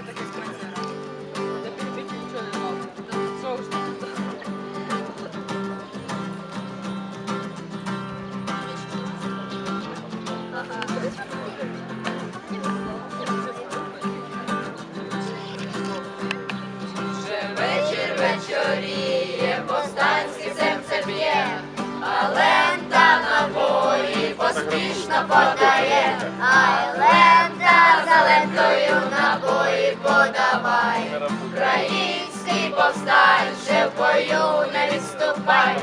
давай таке коментар. Я перебити нічого не знав. Що ж там? Вже вечір вечоріє, повстанське серце б'є, а лента набої поспішно подає, повстанче в бою не відступай,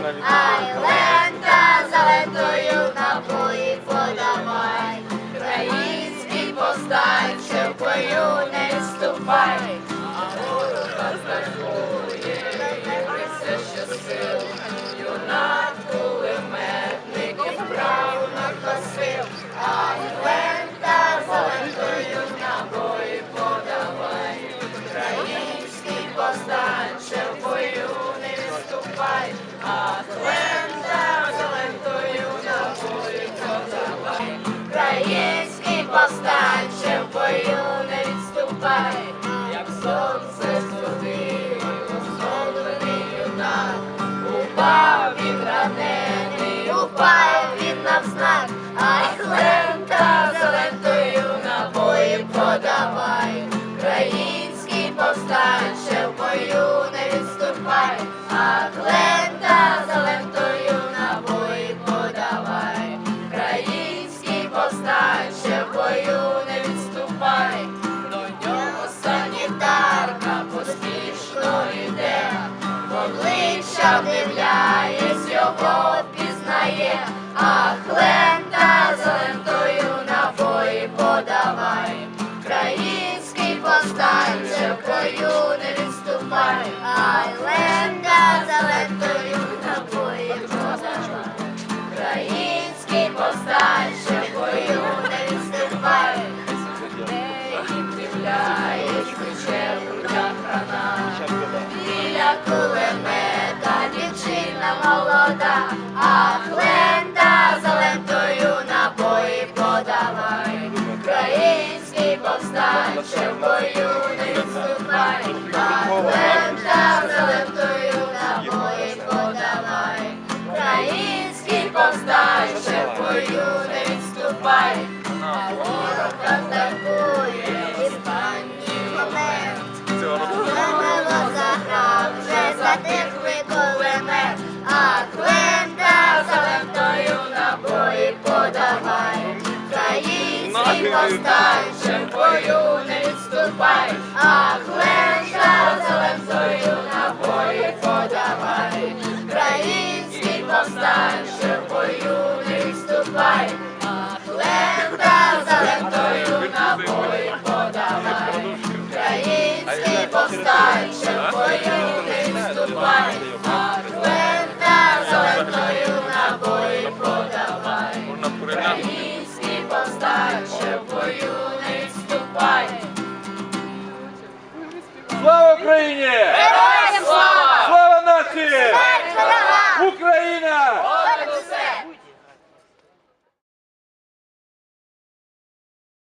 Український повстанче кулемета дівчина молода, ах, лента за лентою набої подавай, український повстанче в бою не відступай, ах, лента за лентою набої подавай, український повстанче в бою не відступай, Повстанче в бою не відступай, а клента за лентою набої подавай. Український повстанче в бою не відступай, а клента за лентою набої подавай. Український повстанче в Україні!